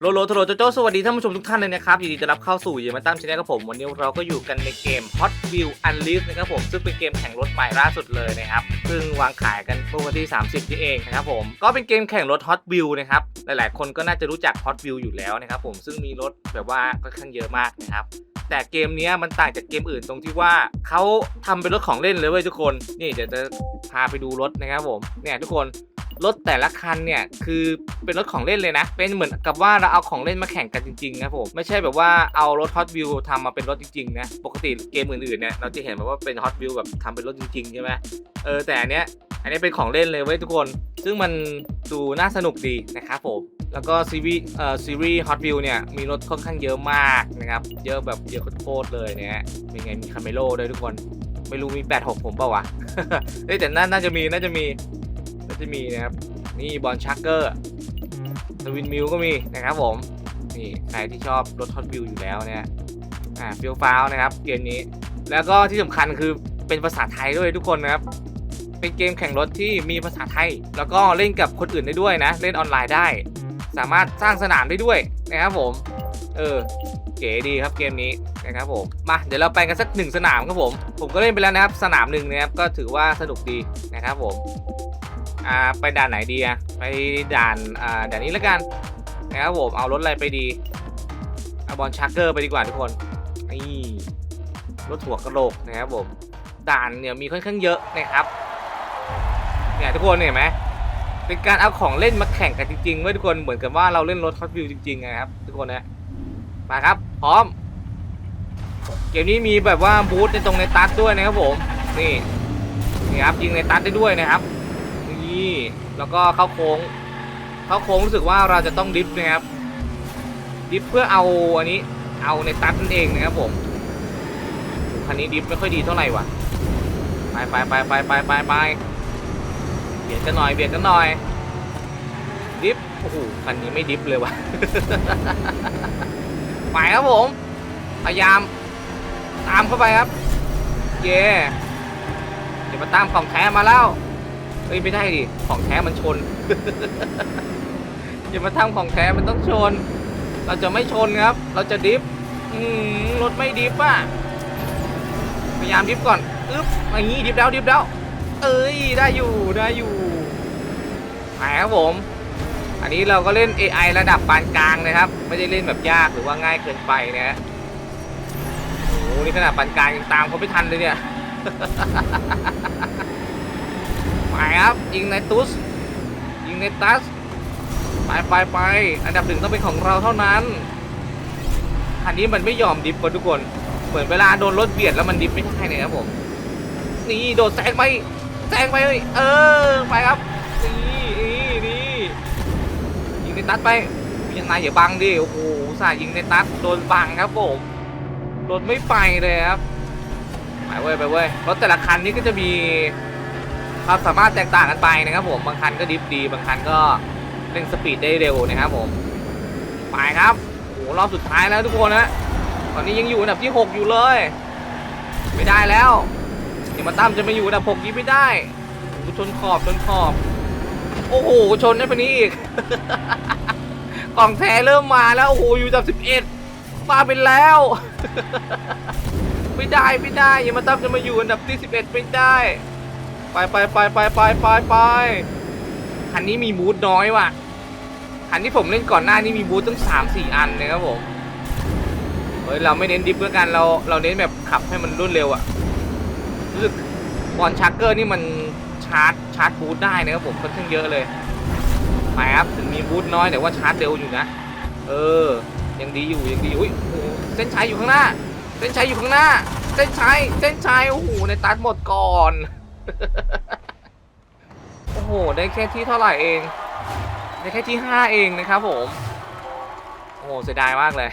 โลโลโทโรโจโจสวัสดีท่านผู้ชมทุกท่านเลยนะครับยินดีต้อนรับเข้าสู่ยิมมาตั้มชแนลกับผม วันนี้เราก็อยู่กันในเกม Hot Wheel Unleashed นะครับผมซึ่งเป็นเกมแข่งรถใหม่ล่าสุดเลยนะครับเพิ่งวางขายกันเมื่อวันที่ 30 นี่เองนะครับผมก็เป็นเกมแข่งรถ Hot Wheel นะครับหลายๆ คนก็น่าจะรู้จัก Hot Wheel อยู่แล้วนะครับผมซึ่งมีรถแบบว่าค่อนข้างเยอะมากนะครับ แต่เกมนี้มันต่างจากเกมอื่นตรงที่ว่าเขาทำเป็นรถของเล่นเลยเว้ยทุกคน นี่เดี๋ยวจะพาไปดูรถนะครับผม เนี่ยทุกคนรถแต่ละคันเนี่ยคือเป็นรถของเล่นเลยนะ เป็นเหมือนกับว่าเราเอาของเล่นมาแข่งกันจริงๆนะผมไม่ใช่แบบว่าเอารถ Hot Wheel ทำมาเป็นรถจริงๆนะปกติเกมอื่นๆเนี่ยเราจะเห็นแบบว่าเป็น Hot Wheel แบบทำเป็นรถจริงๆใช่ไหมเออแต่อันเนี้ยอันนี้เป็นของเล่นเลยเว้ยทุกคน ซึ่งมันดูน่าสนุกดีนะครับผม แล้วก็ซีรีส์เอ่อซีรีส์ Hot Wheel เนี่ย มีรถค่อนข้างเยอะมากนะครับ เยอะแบบเยอะโคตรๆเลยเนี่ยเป็นไงมีคาเมโลด้วยทุกคน ไม่รู้มี 86 ผมเปล่าวะเอ้ยแต่น่าน่าจะมีน่าจะมีน่าจะมีนะครับ นี่บอลชักเกอร์สวินมิลก็มีนะครับผม นี่ใครที่ชอบรถ Hot Wheel อยู่แล้วเนี่ยอ่าฟิลฟ้าวนะครับเกมนี้ แล้วก็ที่สำคัญคือเป็นภาษาไทยด้วยทุกคนนะครับเป็นเกมแข่งรถที่มีภาษาไทย แล้วก็เล่นกับคนอื่นได้ด้วยนะ เล่นออนไลน์ได้ สามารถสร้างสนามได้ด้วยนะครับผม เออ เก๋ดีครับเกมนี้นะครับผมมาเดี๋ยวเราไปกันสักหนึ่งสนามครับผมผมก็เล่นไปแล้วนะครับ สนามหนึ่งนะครับก็ถือว่าสนุกดีนะครับผมอ่าไปด่านไหนดีอะไปด่านอ่าด่านนี้แล้วกันนะครับผมเอารถอะไรไปดีเอาบอลชักเกอร์ไปดีกว่าทุกคนนี่รถหัวกระโหลกนะครับผมด่านเนี่ยมีค่อนข้างเยอะนะครับเนี่ยทุกคนเห็นไหม เป็นการเอาของเล่นมาแข่งกันจริงๆเว้ยทุกคนเหมือนกับว่าเราเล่นรถ Hot Wheels จริงๆนะครับทุกคนนะมาครับ พร้อม เกมนี้มีแบบว่าบูธในตรงในตัดด้วยนะครับผมนี่นี่ครับยิงในตัดได้ด้วยนะครับนี่แล้วก็เข้าโค้ง เข้าโค้งรู้สึกว่าเราจะต้องดิฟนะครับดิฟเพื่อเอาอันนี้เอาในตัดนั่นเองนะครับผมคันนี้ดิฟไม่ค่อยดีเท่าไหร่ว่ะไปไปไปไปไปไปไป เบียดกันหน่อยเบียดกันหน่อย ดิฟโอ้โหคันนี้ไม่ดิฟเลยว่ะไปครับผม พยายามตามเข้าไปครับ เย่เดี๋ยวมาตามของแท้มาแล้วเฮ้ยไม่ได้ดิของแท้มันชนอย่ามาทำของแท้มันต้องชน เราจะไม่ชนครับ เราจะดิฟรถไม่ดิฟอะพยายามดิฟก่อนอึ๊บอย่างนี้ดิฟแล้วดิฟแล้ว เอ้ย ได้อยู่ ได้อยู่ไปครับผม อันนี้เราก็เล่น AI ระดับปานกลางนะครับ ไม่ได้เล่นแบบยากหรือว่าง่ายเกินไปนะฮะโอ้โหนี่ขนาดปานกลางยังตามเขาไม่ทันเลยเนี่ยไปครับ ยิงในตุส ยิงในตัส ไปไปไป อันดับหนึ่งต้องเป็นของเราเท่านั้น คันนี้มันไม่ยอมดิฟกันทุกคน เหมือนเวลาโดนรถเบียดแล้วมันดิฟไม่ได้เลยครับผม นี่โดดแซงไป แซงไปเออไปครับนี่นี่นี่ยิงในตัดไปยังไงอย่าบังดิโอ้โหสาห์ยิงในตัดโดนบังครับผมรถไม่ไปเลยครับไปเว้ยไปเว้ยรถแต่ละคันนี้ก็จะมีความสามารถแตกต่างกันไปนะครับผมบางคันก็ดิฟดี บางคันก็เร่งสปีดได้เร็วนะครับผมไปครับโอ้รอบสุดท้ายแล้วทุกคนนะตอนนี้ยังอยู่อันดับที่ 6 อยู่เลย ไม่ได้แล้ว เดี๋ยวมาตั้มจะมาอยู่อันดับ6นี้ไม่ได้โอ้โหชนขอบชนขอบ โอ้โหชนได้ปะนี้อีก กล่องแท้เริ่มมาแล้วโอ้โหอยู่อันดับ11มาเป็นแล้ว ไม่ได้ไม่ได้อย่ามาตั้มจะมาอยู่อันดับที่11ไม่ได้ ไปไปไปไปไปไปไปคันนี้มีบูธน้อยว่ะคันที่ผมเล่นก่อนหน้านี้มีบูธตั้งสามสี่อันนะครับผมเฮ้ยเราไม่เน้นดิฟเพื่อกันเราเราเน้นแบบขับให้มันรวดเร็วอะ บอลชักเกอร์นี่มันชาร์จชาร์จบูทได้นะครับผมค่อนข้างเยอะเลยไปครับถึงมีบูทน้อยแต่ว่าชาร์จเร็วอยู่นะ เออ ยังดีอยู่ยังดีอยู่อุ๊ยโอ้โหเส้นชัยอยู่ข้างหน้า เส้นชัยอยู่ข้างหน้า เส้นชัยเส้นชัยโอ้โหในตัดหมดก่อน โอ้โหได้แค่ที่เท่าไหร่เองได้แค่ที่ห้าเองนะครับผม หเสียดายมากเลย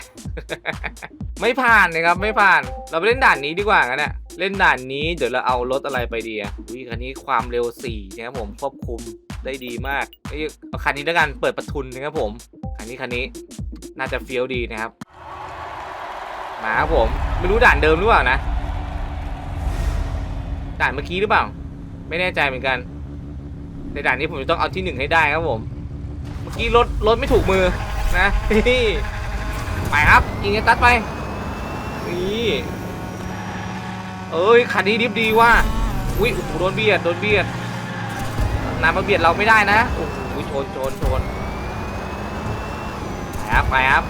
ไม่ผ่านนะครับไม่ผ่าน เราไปเล่นด่านนี้ดีกว่างั้นน่ะเล่นด่านนี้เดี๋ยวเราเอารถอะไรไปดีอะวิคันนี้ความเร็ว4นะครับผมควบคุมได้ดีมากเอ้ยเอาคันนี้แล้วกันเปิดประทุนนะครับผมคันนี้คันนี้น่าจะเฟี้ยวดีนะครับมาครับผมไม่รู้ด่านเดิมหรือเปล่านะ ด่านเมื่อกี้หรือเปล่า ไม่แน่ใจเหมือนกันในด่านนี้ผมจะต้องเอาที่หนึ่งให้ได้ครับผม เมื่อกี้รถรถไม่ถูกมือ นะนี่ไปครับยิงไอ้ตัดไปนี่เอ้ยคันนี้ดิฟดีว่ะอุ้ยโอ้โหโดนเบียดโดนเบียดนายมาเบียดเราไม่ได้นะโอ้โหชนชนชนไปครับไปครับ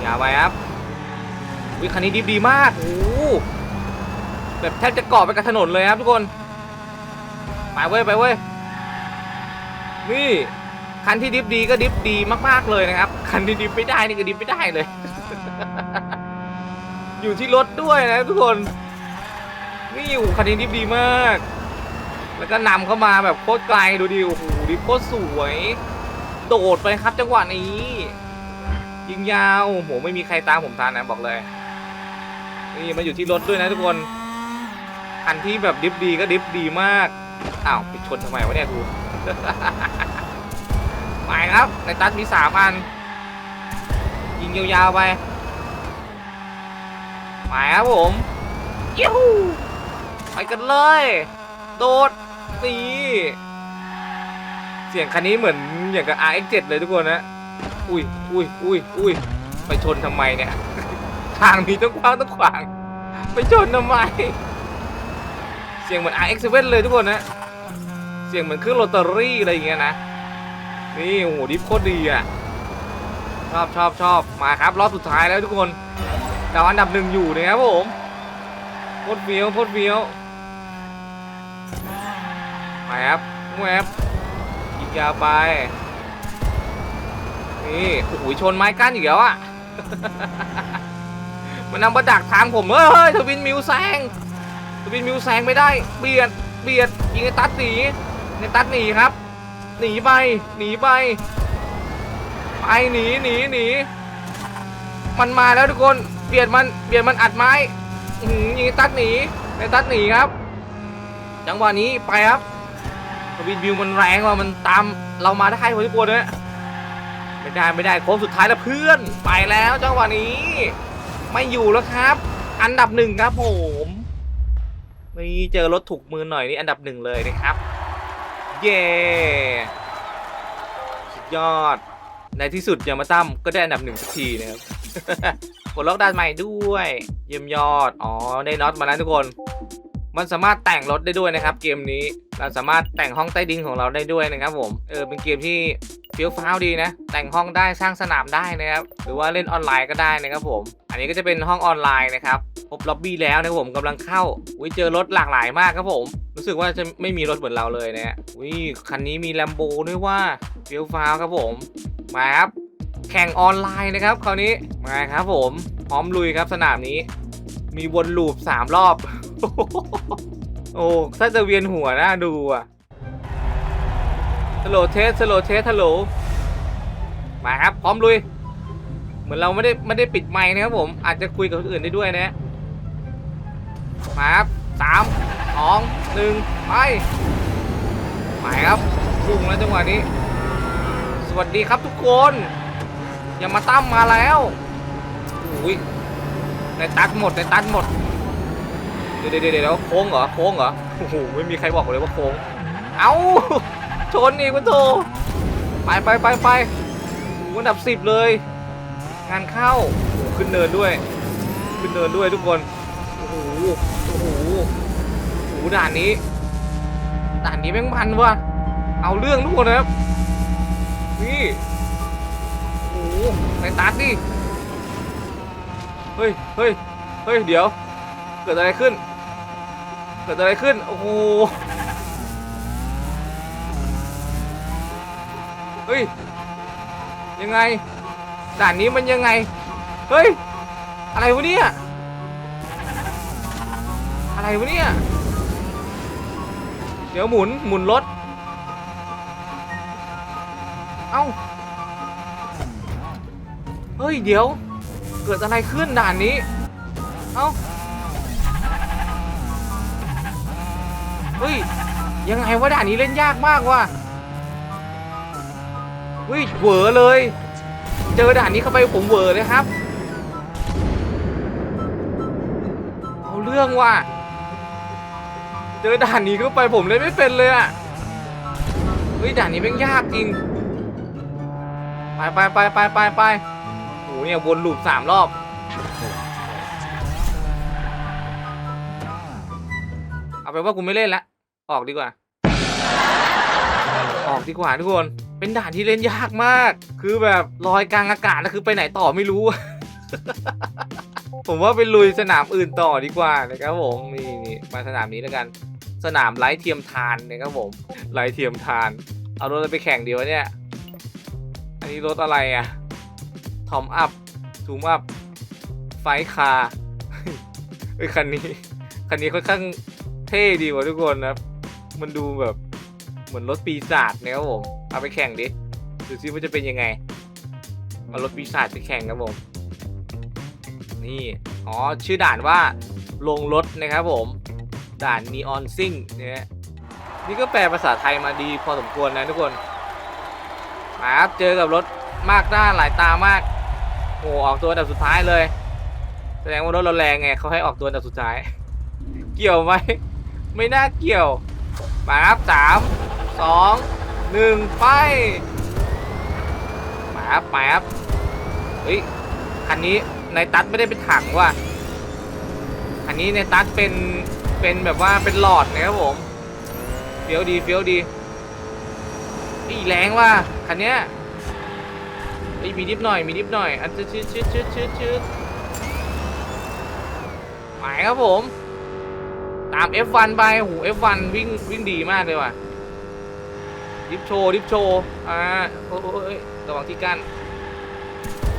อย่าไปครับอุ้ยคันนี้ดิฟดีมากโอ้แบบแทบจะเกาะไปกับถนนเลยครับทุกคน ไปเว้ยไปเว้ย นี่คันที่ดิฟดีก็ดิฟดีมากๆเลยนะครับ คันที่ดิฟไม่ได้นี่ก็ดิฟไม่ได้เลย อยู่ที่รถด้วยนะทุกคน นี่อยู่คันนี้ดิฟดีมาก แล้วก็นำเข้ามาแบบโคตรไกลดูดิโอ้โหดิฟโคตรสวย โดดไปครับจังหวะนี้ ยิงยาวโอ้โหไม่มีใครตามผมทันนะบอกเลย นี่มาอยู่ที่รถด้วยนะทุกคน คันที่แบบดิฟดีก็ดิฟดีมาก อ้าวปิดชนทำไมวะเนี่ยกู ไปครับ ในตัดมีสามอัน ยิงยาวๆไปไปครับผมยิวไปกันเลย โดดนี่เสียงคันนี้เหมือนอย่างกับ RX7 เลยทุกคนนะ อุ้ยอุ้ยอุ้ยอุ้ยไปชนทำไมเนี่ย ทางมีต้องกว้างต้องขวาง ไปชนทำไม เสียงเหมือน RX7 เลยทุกคนนะ เสียงเหมือนเครื่องโรตารี่อะไรอย่างเงี้ยนะ นี่โอ้โหดิฟโคตรดีอะ ชอบชอบชอบมาครับ รอบสุดท้ายแล้วทุกคนเราอันดับหนึ่งอยู่นะครับผมโคตรเฟี้ยวโคตรเฟี้ยวไปครับแวบยิงยาไป นี่โอ้โหชนไม้กั้นอีกแล้วอะมันนำมาดักทางผมเฮ้ยเฮ้ยทวินมิวแซงทวินมิวแซงไม่ได้ เบียด เบียด ยิงไอ้ตัดหนี ในตัดหนีครับ หนีไป หนีไป ไปหนีหนีหนี มันมาแล้วทุกคน เบียดมัน เบียดมันอัดไม้อื้อหือยิงตัดหนี ในตัดหนีครับ จังหวะนี้ไปครับทวินวิวมันแรงว่ะมันตามเรามาได้พอทุกคนเลยไม่ได้ไม่ได้โค้งสุดท้ายแล้วเพื่อน ไปแล้วจังหวะนี้ ไม่อยู่แล้วครับ อันดับหนึ่งครับผมนี่เจอรถถูกมือหน่อยนี่อันดับหนึ่งเลยนะครับ เย้สุดยอด ในที่สุดยามาตั้มก็ได้อันดับหนึ่งสักทีนะครับกดล็อกด้านใหม่ด้วย เยี่ยมยอด อ๋อ ได้น็อตมาแล้วทุกคน มันสามารถแต่งรถได้ด้วยนะครับ เกมนี้เราสามารถแต่งห้องใต้ดินของเราได้ด้วยนะครับผมเออเป็นเกมที่เฟี้ยวฟ้าวดีนะ แต่งห้องได้สร้างสนามได้นะครับหรือว่าเล่นออนไลน์ก็ได้นะครับผม อันนี้ก็จะเป็นห้องออนไลน์นะครับพบล็อบบี้แล้วนะครับผมกำลังเข้าอุ้ยเจอรถหลากหลายมากครับผม รู้สึกว่าจะไม่มีรถเหมือนเราเลยนะฮะอุ้ยคันนี้มีแลมโบด้วยว่าเฟี้ยวฟ้าวครับผมมาครับแข่งออนไลน์นะครับคราวนี้มาครับผมพร้อมลุยครับสนามนี้ มีวนลูปสามรอบ โอ้ถ้าจะเวียนหัวน่าดูอะสโลเทสสโลเทสฮัลโหลมาครับ พร้อมลุย เหมือนเราไม่ได้ไม่ได้ปิดไมค์นะครับผม อาจจะคุยกับคนอื่นได้ด้วยนะมาครับสามสองหนึ่งไปไปครับพุ่งแล้วจังหวะนี้ สวัสดีครับทุกคน อย่ามาตั้มมาแล้วอุ้ย ในตัดหมดในตัดหมด เดี๋ยวเดี๋ยวเดี๋ยวโค้งเหรอโค้งเหรอโอ้โหไม่มีใครบอกเลยว่าโค้ง เอ้าชนอีกมันโถไปไปไปไปโอ้โหอันดับสิบเลย งานเข้าขึ้นเนินด้วย ขึ้นเนินด้วยทุกคนโอ้โหโอ้โหโอ้โหด่านนี้ด่านนี้แม่งมันว่ะเอาเรื่องทุกคนนะครับนี่โอ้โหในตัดดิ เฮ้ยเฮ้ยเฮ้ยเดี๋ยว เกิดอะไรขึ้น เกิดอะไรขึ้น โอ้โห เฮ้ย ยังไง ด่านนี้มันยังไง เฮ้ย อะไรวะเนี่ย อะไรวะเนี่ย เดี๋ยวหมุน หมุนรถ เอ้า เฮ้ย เดี๋ยว กิดอะไรขึ้นด่านนี้ เอ้า เฮ้ย ยังไงวะด่านนี้เล่นยากมากว่ะเฮ้ยเหวอเลย เจอด่านนี้เข้าไปผมเหวอเลยครับ เอาเรื่องว่ะ เจอด่านนี้เข้าไปผมเล่นไม่เป็นเลยอะเฮ้ยด่านนี้แม่งยากจริง ไปไปไปไปไปไป เนี่ยวนลูปสามรอบ เอาเป็นว่ากูไม่เล่นละ ออกดีกว่า ออกดีกว่าทุกคน เป็นด่านที่เล่นยากมาก คือแบบลอยกลางอากาศแล้วคือไปไหนต่อไม่รู้ ผมว่าไปลุยสนามอื่นต่อดีกว่านะครับผมนี่นี่มาสนามนี้แล้วกัน สนามไร้เทียมทานนะครับผมไร้เทียมทาน เอารถไปแข่งดีวะเนี่ย อันนี้รถอะไรอะ ทอมอัพทูมอัพไฟคาร์เฮ้ยคันนี้ คันนี้ค่อนข้างเท่ดีว่ะทุกคนนะครับมันดูแบบ เหมือนรถปีศาจนะครับผม เอาไปแข่งดิ ดูซิว่าจะเป็นยังไง เอารถปีศาจไปแข่งครับผม นี่ อ๋อ ชื่อด่านว่าลงรถนะครับผม ด่านนีออนซิ่งเนี่ยนี่ก็แปลภาษาไทยมาดีพอสมควรนะทุกคนมาครับเจอกับรถมากหน้าหลายตามาก โอ้ออกตัวอันดับสุดท้ายเลย แสดงว่ารถเราแรงไงเขาให้ออกตัวอันดับสุดท้าย เกี่ยวไหมไม่น่าเกี่ยว มาครับสามสองหนึ่งไปมาครับมาครับเฮ้ยคันนี้ในตัดไม่ได้เป็นถังว่ะคันนี้ในตัดเป็นเป็นแบบว่าเป็นหลอดนะครับผมเฟี้ยวดีเฟี้ยวดีอีแรงว่ะคันเนี้ย เอ้มีนิดหน่อยมีนิดหน่อยอันชืดชืดชืดชืดชืดชืดหมายครับผม ตาม F1 ไปโอ้โห F1 วิ่งวิ่งดีมากเลยว่ะดิฟโชว์ดิฟโชว์อ่าโอ้ยระวังที่กั้น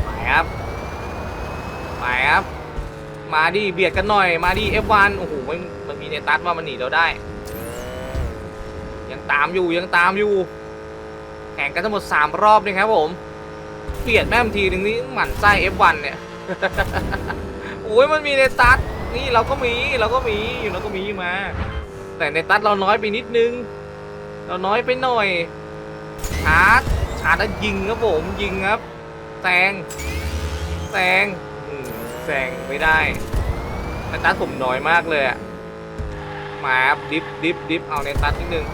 ไปครับไปครับ มาดิเบียดกันหน่อยมาดิ F1 โอ้โหมันมันมีในตัดว่ามันหนีเราได้ ยังตามอยู่ยังตามอยู่ แข่งกันทั้งหมด 3 รอบเลยครับผม เปลี่ยนแม่มทีหนึ่งนี่หมั่นไส้ F1 เนี่ยโอ้ยมันมีในตัดนี่เราก็มีเราก็มีอยู่เราก็มีมา แต่ในตัดเราน้อยไปนิดนึง เราน้อยไปหน่อยชาร์จชาร์จแล้วยิงครับผมยิงครับแซงแซงแซงไม่ได้ในตัดผมน้อยมากเลยอะมาดิฟดิฟดิฟเอาในตัดนิดนึง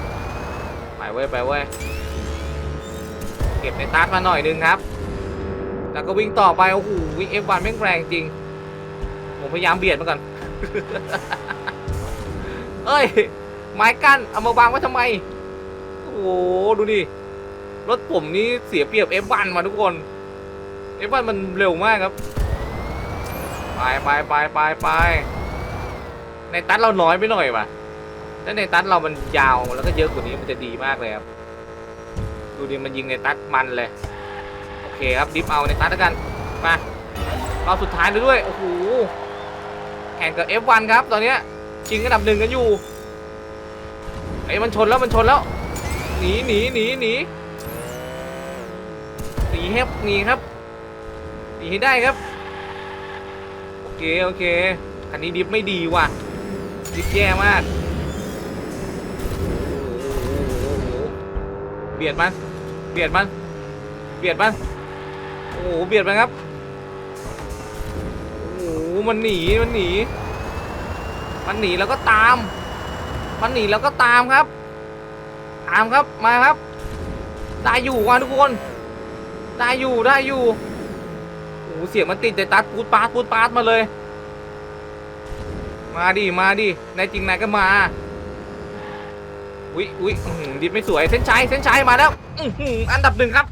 ไปเว้ยไปเว้ยเก็บในตัดมาหน่อยนึงครับ แล้วก็วิ่งต่อไป โอ้โหวิ่ง F1 แม่งแรงจริง ผมพยายามเบียดมาก่อน เอ้ย ไม้กั้น เอามาวางไว้ทำไม โอ้โห ดูดิ รถผมนี่เสียเปรียบ F1 มาทุกคน F1 มันเร็วมากครับ ไปไปไปไปไป ในตัดเราน้อยไปหน่อยว่ะถ้าในตัดเรามันยาวแล้วก็เยอะกว่านี้มันจะดีมากเลยครับ ดูดิมันยิงในตัดมันเลย เคครับดิฟเอาในตัดแล้วกันมารอบสุดท้ายเลยด้วยโอ้โหแข่งกับ F1 ครับ ตอนเนี้ยชิงอันดับหนึ่งกันอยู่ไอ้มันชนแล้วมันชนแล้วหนีหนีหนีหนีหนีครับหนีครับหนีให้ได้ครับโอเคโอเคคันนี้ดิฟไม่ดีว่ะดิฟแย่มากเบียดมันเบียดมันเบียดมัน โอ้โหเบียดมันครับโอ้โหมันหนีมันหนี มันหนีแล้วก็ตาม มันหนีแล้วก็ตามครับ ตามครับมาครับได้อยู่ว่ะทุกคนได้อยู่ได้อยู่โอ้โหเสียงมันติดแต่ตัดปูดปาดปูดปาดมาเลย มาดิมาดิในจริงนายก็มาอุ๊ยอุ๊ยดิดไม่สวยเส้นชัยเส้นชัยมาแล้วอันดับหนึ่งครับ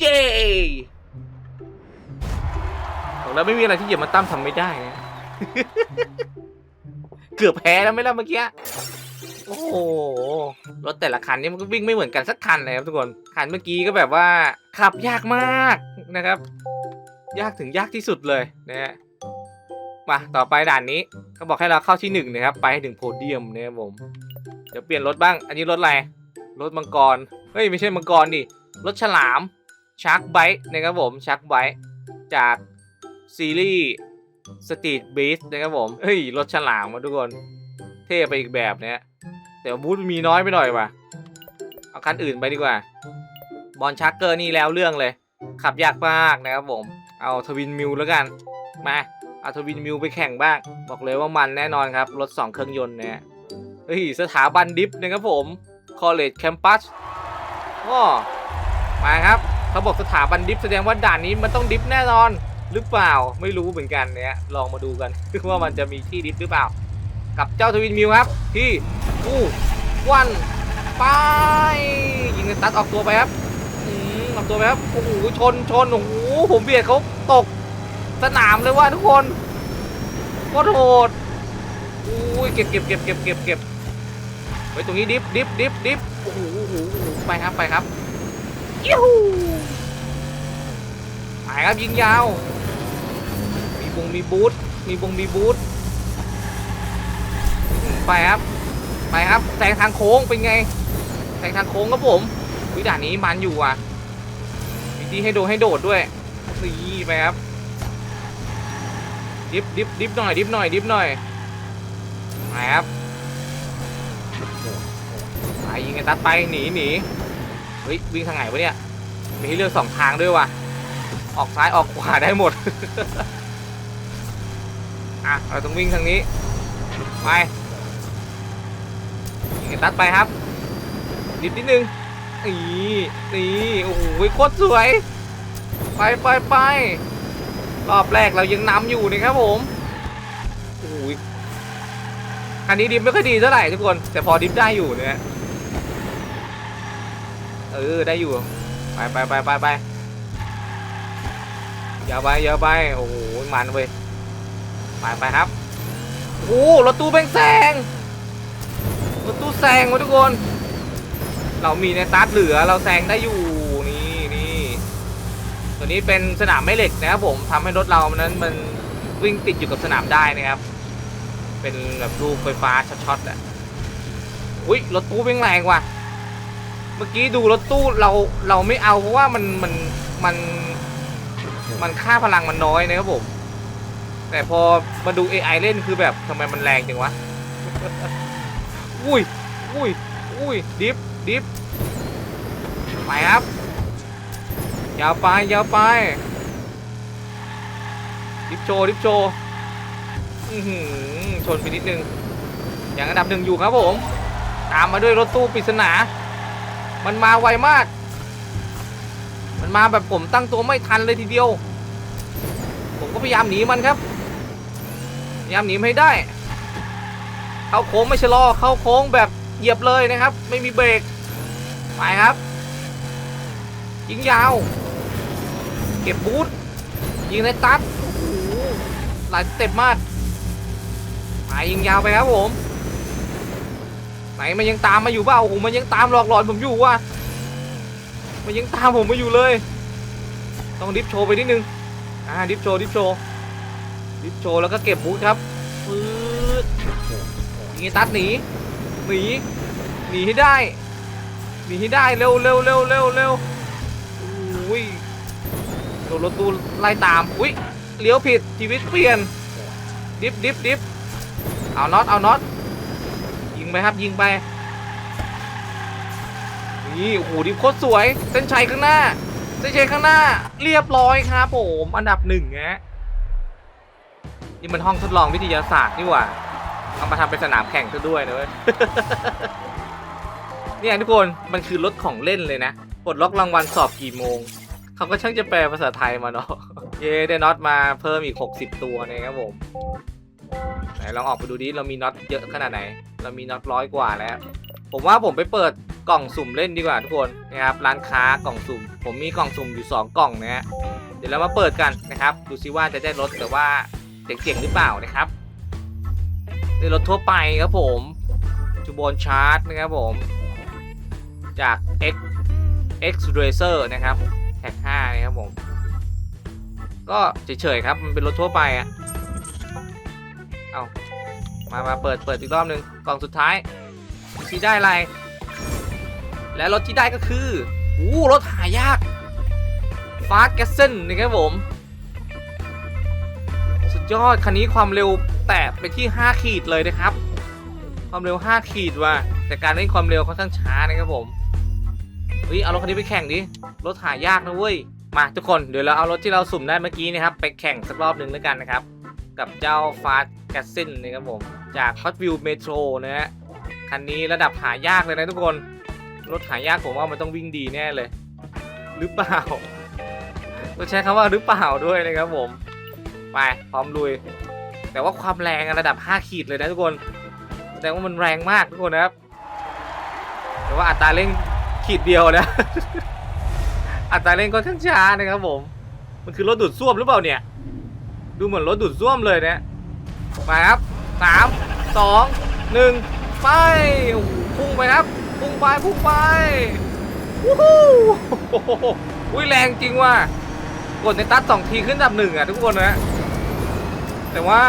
เย้ แล้วไม่มีอะไรที่เหยียบมาตั้มทำไม่ได้นะเกือบแพ้แล้วไม่ล่ะเมื่อกี้โอ้โหรถแต่ละคันนี่มันก็วิ่งไม่เหมือนกันสักคันเลยครับทุกคนคันเมื่อกี้ก็แบบว่าขับยากมากนะครับ ยากถึงยากที่สุดเลยนะฮะมาต่อไปด่านนี้เขาบอกให้เราเข้าที่หนึ่งนะครับไปให้ถึงโพเดียมนะครับผมเดี๋ยวเปลี่ยนรถบ้าง อันนี้รถอะไรรถมังกรเฮ้ยไม่ใช่มังกรดิรถฉลามชาร์กไบต์นะครับผมชาร์กไบต์จาก ซีรีส์สตรีทบีสนะครับผมเฮ้ย รถฉลามมาทุกคน เท่ไปอีกแบบเนี้ยแต่บูธมีน้อยไปหน่อยว่ะ เอาคันอื่นไปดีกว่า บอลชักเกอร์นี่แล้วเรื่องเลย ขับยากมากนะครับผม เอาทวินมิวแล้วกัน มาเอาทวินมิวไปแข่งบ้าง บอกเลยว่ามันแน่นอนครับ รถ 2 เครื่องยนต์เนี่ยเฮ้ย สถาบันดิฟนะครับผม College Campus ก็มาครับเขาบอกสถาบันดิฟแสดงว่าด่านนี้มันต้องดิฟแน่นอน หรือเปล่าไม่รู้เหมือนกันเนี่ยลองมาดูกันว่ามันจะมีที่ดิฟหรือเปล่า กับเจ้าทวินมิวครับ ที่อู้วันไปยิงกันตัดออกตัวไปครับอืมออกตัวไปครับโอ้โหชนชนโอ้โหผมเบียดเขาตกสนามเลยว่าทุกคนโคตรโหดอุ้ยเก็บเก็บเก็บเก็บเก็บเก็บไว้ตรงนี้ดิฟดิฟดิฟดิฟโอ้โหโอ้โหโอ้โหไปครับไปครับยู ไปครับยิงยาว มีบงมีบูทมีบงมีบูทไปครับ ไปครับแซงทางโค้งเป็นไงแซงทางโค้งครับผมวิด่านนี้มันอยู่อะมีที่ให้โดดให้โดดด้วยนี่ไปครับดิฟดิฟดิฟหน่อยดิฟหน่อยดิฟหน่อยไปครับไปยิงกันตัดไปหนีหนีเฮ้ยวิ่งทางไหนวะเนี่ยมีให้เลือกสองทางด้วยว่ะ ออกซ้ายออกขวาได้หมด อะ เราต้องวิ่งทางนี้ ไปยิงกันตัดไปครับ นิดนิดนึง นี่นี่โอ้โหโคตรสวย ไปไปไปรอบแรกเรายังนำอยู่นะครับผมโอ้โหคันนี้ดิฟไม่ค่อยดีเท่าไหร่ทุกคน แต่พอดิฟได้อยู่เนี่ย เออ ได้อยู่ ไปไปไปไปไป อย่าไปอย่าไปโอ้โหมันเว้ยไปไปครับโอ้โหรถตู้แบงแซงรถตู้แซงวะทุกคน เรามีในตาร์ทเหลือเราแซงได้อยู่นี่นี่ตัวนี้เป็นสนามแม่เหล็กนะครับผมทำให้รถเรานั้นมันวิ่งติดอยู่กับสนามได้นะครับ เป็นแบบลูกไฟฟ้าช็อตๆอะอุ้ยรถตู้แม่งแรงว่ะเมื่อกี้ดูรถตู้เราเราไม่เอาเพราะว่ามันมันมัน มันค่าพลังมันน้อยนะครับผม แต่พอมาดู AI เล่นคือแบบทำไมมันแรงจังวะ อุ้ย อุ้ย อุ้ย ดิฟ ดิฟ ไปครับ ยาวไป ยาวไป ดิฟโชดิฟโชชนไปนิดนึง อย่างอันดับหนึ่งอยู่ครับผม ตามมาด้วยรถตู้ปริศนา มันมาไวมาก มันมาแบบผมตั้งตัวไม่ทันเลยทีเดียว ผมก็พยายามหนีมันครับ พยายามหนีมันให้ได้ เข้าโค้งไม่ชะลอ เข้าโค้งแบบเหยียบเลยนะครับ ไม่มีเบรก ไปครับยิงยาว เก็บบูทยิงในตัดหหลายสเต็ปมากไปยิงยาวไปครับผม ไหนมันยังตามมาอยู่เปล่าโอ้โหมันยังตามหลอกหลอนผมอยู่ว่ะมันยังตามผมมาอยู่เลย ต้องดิฟโชว์ไปนิดนึง อ่าดิฟโชว์ดิฟโชว์ดิฟโชว์แล้วก็เก็บบูทครับปื๊ดยิงไอ้ตัดหนีหนีหนีให้ได้หนีให้ได้เร็วเร็วเร็วเร็วเร็วอุ้ยโดนรถตู้ไล่ตามอุ้ยเลี้ยวผิดชีวิตเปลี่ยนดิฟดิฟดิฟเอาน็อตเอาน็อตยิงไปครับยิงไปนี่โอ้โหดิฟโคตรสวยเส้นชัยข้างหน้า เส้นชัยข้างหน้าเรียบร้อยครับผมอันดับหนึ่งฮะนี่มันห้องทดลองวิทยาศาสตร์นี่หว่าเอามาทำเป็นสนามแข่งซะด้วยนะเว้ยเนี่ยทุกคนมันคือรถของเล่นเลยนะปลดล็อกรางวัลสอบกี่โมงเขาก็ช่างจะแปลภาษาไทยมาเนาะเย้ได้น็อตมาเพิ่มอีก 60 ตัวนะครับผมไหนลองออกไปดูดิเรามีน็อตเยอะขนาดไหน เรามีน็อตร้อยกว่าแล้ว ผมว่าผมไปเปิด กล่องสุ่มเล่นดีกว่าทุกคนนะครับร้านค้ากล่องสุ่ม ผมมีกล่องสุ่มอยู่ 2 กล่องนะฮะเดี๋ยวเรามาเปิดกันนะครับ ดูซิว่าจะได้รถแต่ว่าเจ๋งๆหรือเปล่านะครับได้รถทั่วไปครับผมจูโบนชาร์จนะครับผมจาก X X Racer นะครับแท็ก5นะครับผมก็เฉยๆครับมันเป็นรถทั่วไปอะเอามามาเปิดเปิดอีกรอบหนึ่งกล่องสุดท้ายที่ได้อะไร และรถที่ได้ก็คืออู้รถหายากฟาสแกสเซนนะครับผม สุดยอด คันนี้ความเร็วแตะไปที่ 5 ขีดเลยนะครับ ความเร็ว 5 ขีดว่ะ แต่การเล่นความเร็วค่อนข้างช้านะครับผมเฮ้ยเอารถคันนี้ไปแข่งดิ รถหายากนะเว้ย มาทุกคนเดี๋ยวเราเอารถที่เราสุ่มได้เมื่อกี้นะครับ ไปแข่งสักรอบหนึ่งแล้วกันนะครับ กับเจ้าฟาสแกสเซนนะครับผม จาก Hot Wheels Metro นะฮะ คันนี้ระดับหายากเลยนะทุกคน รถหายากผมว่ามันต้องวิ่งดีแน่เลย หรือเปล่าต้องใช้คำว่าหรือเปล่าด้วยนะครับผม ไปพร้อมลุย แต่ว่าความแรงระดับ 5 ขีดเลยนะทุกคนแสดงว่ามันแรงมากทุกคนนะครับ แต่ว่าอัตราเร่งขีดเดียวนะอัตราเร่งก็ข้างช้านะครับผม มันคือรถดูดซ่วมหรือเปล่าเนี่ย ดูเหมือนรถดูดซ่วมเลยนะมาครับสามสองหนึ่งไปโอ้โหพุ่งไปครับ พุ่งไปพุ่งไปวู้ฮู้อุ้ยแรงจริงว่ะกดในตัดสองทีขึ้นดับหนึ่งอะทุกคนนะแต่ว่า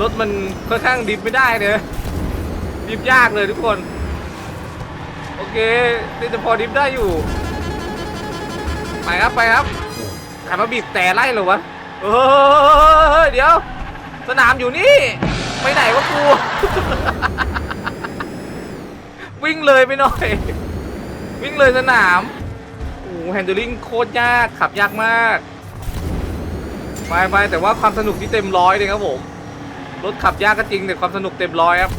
รถมันค่อนข้างดิฟไม่ได้เนอะดิฟยากเลยทุกคน โอเคนี่จะพอดิฟได้อยู่ ไปครับไปครับใครมาบีบแต่ไล่เหรอวะเออเดี๋ยว สนามอยู่นี่ ไปไหนวะกู วิ่งเลยไปหน่อย วิ่งเลยสนามโอ้แฮนด์ลิงโคตรยากขับยากมากไปไปแต่ว่าความสนุกที่เต็มร้อยเลยครับผมรถขับยากก็จริงแต่ความสนุกเต็มร้อยครับ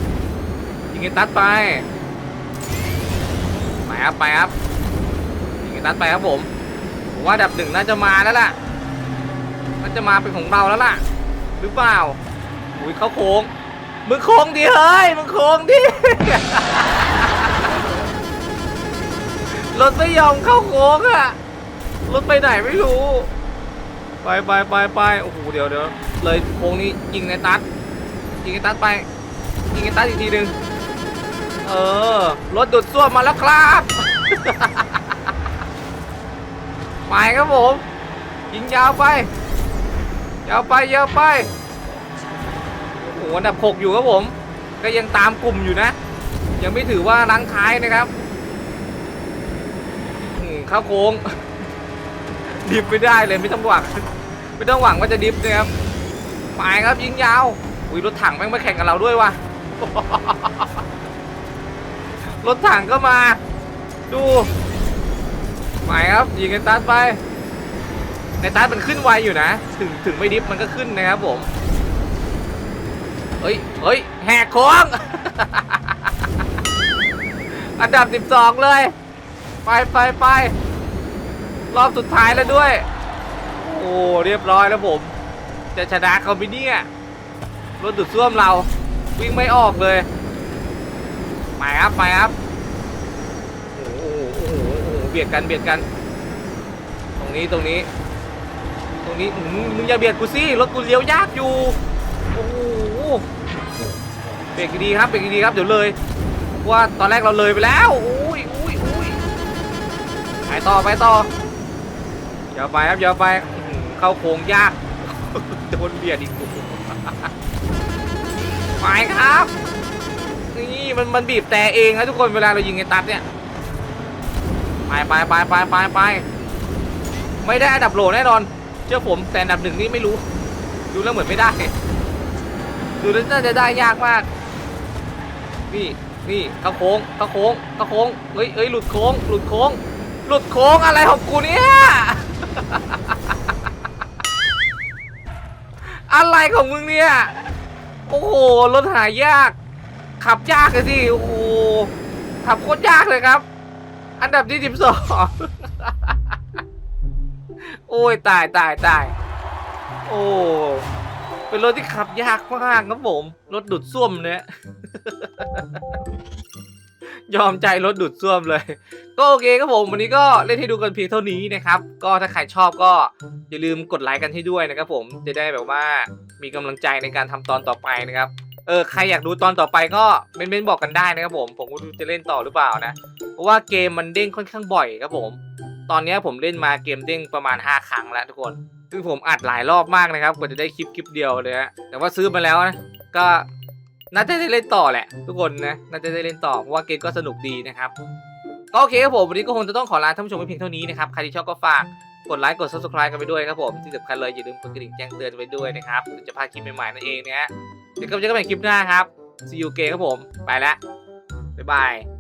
ยิงไอ้ตัดไปไปครับไปครับยิงไอ้ตัดไปครับผมผมว่าดับหนึ่งน่าจะมาแล้วล่ะน่าจะมาเป็นของเราแล้วล่ะ หรือเปล่าอุ้ยเขาโค้งมึงโค้งดิเฮ้ยมึงโค้งดิ รถไม่ยอมเข้าโค้งอะรถไปไหนไม่รู้ ไปไปไปไปโอ้โหเดี๋ยวเดี๋ยวเลยโค้งนี้ยิงในตัดยิงในตัดไป ยิงในตัดอีกทีหนึ่งเออรถดูดซ่วมมาแล้วครับไปครับผมยิงยาวไปยาวไปยาวไปโอ้โหอันดับหกอยู่ครับผม ก็ยังตามกลุ่มอยู่นะ ยังไม่ถือว่ารั้งท้ายนะครับ เข้าโค้ง ดิฟไม่ได้เลยไม่ต้องหวัง ไม่ต้องหวังว่าจะดิฟนะครับไปครับยิงยาว อุ้ยรถถังแม่งมาแข่งกับเราด้วยว่ะ รถถังก็มา ดูไปครับยิงกันตัดไป ในตัดมันขึ้นไวอยู่นะ ถึงถึงไม่ดิฟมันก็ขึ้นนะครับผม เฮ้ยเฮ้ยแหกโค้ง อันดับ 12 เลย ไปไปไปรอบสุดท้ายแล้วด้วย โอ้เรียบร้อยแล้วผม จะชนะเขาไหมเนี่ยรถดูดซ่วมเรา วิ่งไม่ออกเลยไปครับไปครับโอ้โหโอ้โหโอ้โหเบียดกันเบียดกัน ตรงนี้ตรงนี้ ตรงนี้อื้อหือมึงอย่าเบียดกูสิรถกูเลี้ยวยากอยู่โอ้โหเบรกดีๆครับเบรกดีๆครับเดี๋ยวเลยเพราะว่าตอนแรกเราเลยไปแล้วอุ้ยอุ้ยอุ้ยไป ต่อไปต่ออย่าไปครับอย่าไปอื้อหือเข้าโค้งยาก โดนเบียดอีกไปครับ นี่มันมันบีบแต่เองนะทุกคนเวลาเรายิงไอ้ตัดเนี่ย ไปไปไปไปไปไปไม่ได้อันดับโหลแน่นอน เชื่อผมแต่อันดับหนึ่งนี่ไม่รู้ ดูแล้วเหมือนไม่ได้ ดูแล้วน่าจะได้ยากมาก นี่นี่เข้าโค้งเข้าโค้งเข้าโค้งเฮ้ยเฮ้ยหลุดโค้ง หลุดโค้ง หลุดโค้งอะไรของกูเนี่ย อะไรของมึงเนี่ย โอ้โห รถหายาก ขับยากเลยสิ โอ้โห ขับโคตรยากเลยครับ อันดับที่สิบสองโอ้ยตายตายตาย โอ้เป็นรถที่ขับยากมากครับผม รถดูดซ่วมเนี่ย ยอมใจรถดูดซ่วมเลย ก็โอเคครับผมวันนี้ก็เล่นให้ดูกันเพียงเท่านี้นะครับ ก็ถ้าใครชอบก็อย่าลืมกดไลค์กันให้ด้วยนะครับผมจะได้แบบว่ามีกำลังใจในการทำตอนต่อไปนะครับเออใครอยากดูตอนต่อไปก็เม้นๆบอกกันได้นะครับผมผมก็ดูจะเล่นต่อหรือเปล่านะ เพราะว่าเกมมันเด้งค่อนข้างบ่อยครับผม ตอนนี้ผมเล่นมาเกมเด้งประมาณ 5 ครั้งแล้วทุกคน ซึ่งผมอัดหลายรอบมากนะครับกว่าจะได้คลิปคลิปเดียวเลยฮะแต่ว่าซื้อมาแล้วนะก็ น่าจะได้เล่นต่อแหละ ทุกคนนะน่าจะได้เล่นต่อเพราะว่าเกมก็สนุกดีนะครับก็โอเคครับผมวันนี้ก็คงจะต้องขอลาท่านผู้ชมไปเพียงเท่านี้นะครับใครที่ชอบก็ฝากกดไลค์กด subscribe กันไปด้วยครับผมที่สำคัญเลยอย่าลืมกดกระดิ่งแจ้งเตือนไปด้วยนะครับเดี๋ยวจะพลาดคลิปใหม่ๆนั่นเองนะฮะเดี๋ยวก็จะกันใหม่คลิปหน้าครับ see you again ครับผมไปแล้วบ๊ายบาย